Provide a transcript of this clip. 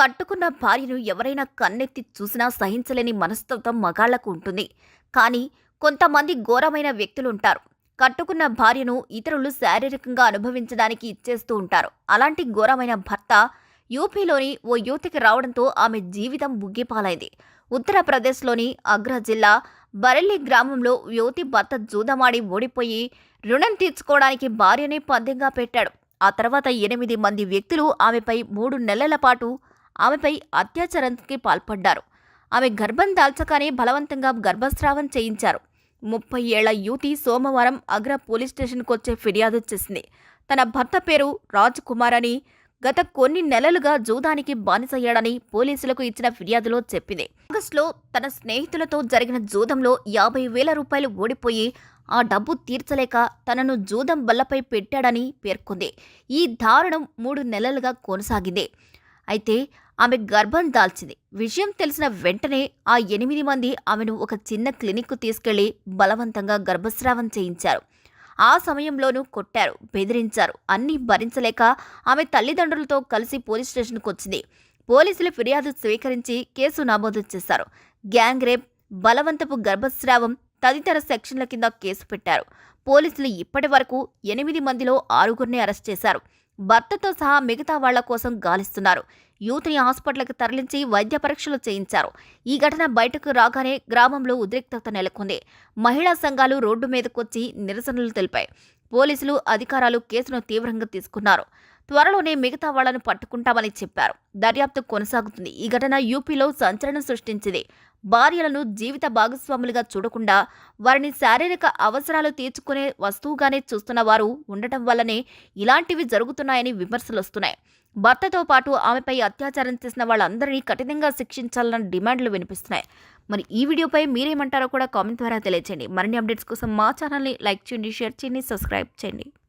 కట్టుకున్న భార్యను ఎవరైనా కన్నెత్తి చూసినా సహించలేని మనస్తత్వం మగాళ్ళకు ఉంటుంది. కానీ కొంతమంది ఘోరమైన వ్యక్తులుంటారు. కట్టుకున్న భార్యను ఇతరులు శారీరకంగా అనుభవించడానికి ఇచ్చేస్తూ ఉంటారు. అలాంటి ఘోరమైన భర్త యూపీలోని ఓ యువతికి రావడంతో ఆమె జీవితం బుగ్గిపాలైంది. ఉత్తరప్రదేశ్లోని అగ్ర జిల్లా బరెల్లి గ్రామంలో యువతి భర్త జూదమాడి ఓడిపోయి రుణం తీర్చుకోవడానికి భార్యనే పందెంగా పెట్టాడు. ఆ తర్వాత ఎనిమిది మంది వ్యక్తులు ఆమెపై మూడు నెలల పాటు ఆమెపై అత్యాచారానికి పాల్పడ్డారు. ఆమె గర్భం దాల్చగానే బలవంతంగా గర్భస్రావం చేయించారు. ముప్పై ఏళ్ళ యువతి సోమవారం అగ్ర పోలీస్ స్టేషన్కు వచ్చే ఫిర్యాదు చేసింది. తన భర్త పేరు రాజ్ కుమార్ అని గత కొన్ని నెలలుగా జూదానికి బానిసయ్యాడని పోలీసులకు ఇచ్చిన ఫిర్యాదులో చెప్పింది. ఆగస్టులో తన స్నేహితులతో జరిగిన జూదంలో యాభై వేల రూపాయలు ఓడిపోయి ఆ డబ్బు తీర్చలేక తనను జూదం బల్లపై పెట్టాడని పేర్కొంది. ఈ దారుణం మూడు నెలలుగా కొనసాగింది. అయితే ఆమె గర్భం దాల్చింది. విషయం తెలిసిన వెంటనే ఆ ఎనిమిది మంది ఆమెను ఒక చిన్న క్లినిక్కు తీసుకెళ్ళి బలవంతంగా గర్భస్రావం చేయించారు. ఆ సమయంలోనూ కొట్టారు బెదిరించారు అన్నీ భరించలేక ఆమె తల్లిదండ్రులతో కలిసి పోలీస్ స్టేషన్కు వచ్చింది. పోలీసులు ఫిర్యాదు స్వీకరించి కేసు నమోదు చేశారు. గ్యాంగ్ రేప్ బలవంతపు గర్భస్రావం తదితర సెక్షన్ల కింద కేసు పెట్టారు. పోలీసులు ఇప్పటి వరకు ఎనిమిది మందిలో ఆరుగురిని అరెస్ట్ చేశారు. భర్తతో సహా మిగతా వాళ్ళ కోసం గాలిస్తున్నారు. యూత్ని హాస్పిటల్కి తరలించి వైద్య పరీక్షలు చేయించారు. ఈ ఘటన బయటకు రాగానే గ్రామంలో ఉద్రిక్తత నెలకొంది. మహిళా సంఘాలు రోడ్డు మీదకొచ్చి నిరసనలు తెలిపాయి. పోలీసులు అధికారాలు కేసును తీవ్రంగా తీసుకున్నారు. త్వరలోనే మిగతా వాళ్ళను పట్టుకుంటామని చెప్పారు. దర్యాప్తు కొనసాగుతుంది. ఈ ఘటన యూపీలో సంచలనం సృష్టించింది. భార్యలను జీవిత భాగస్వాములుగా చూడకుండా వారిని శారీరక అవసరాలు తీర్చుకునే వస్తువుగానే చూస్తున్న వారు ఉండటం వల్లనే ఇలాంటివి జరుగుతున్నాయని విమర్శలు వస్తున్నాయి. భర్తతో పాటు ఆమెపై అత్యాచారం చేసిన వాళ్ళందరినీ కఠినంగా శిక్షించాలన్న డిమాండ్లు వినిపిస్తున్నాయి. మరి ఈ వీడియోపై మీరేమంటారో కూడా కామెంట్ ద్వారా తెలియచేయండి. మరిన్ని అప్డేట్స్ కోసం మా ఛానల్ని లైక్ చేయండి షేర్ చేయండి సబ్స్క్రైబ్ చేయండి.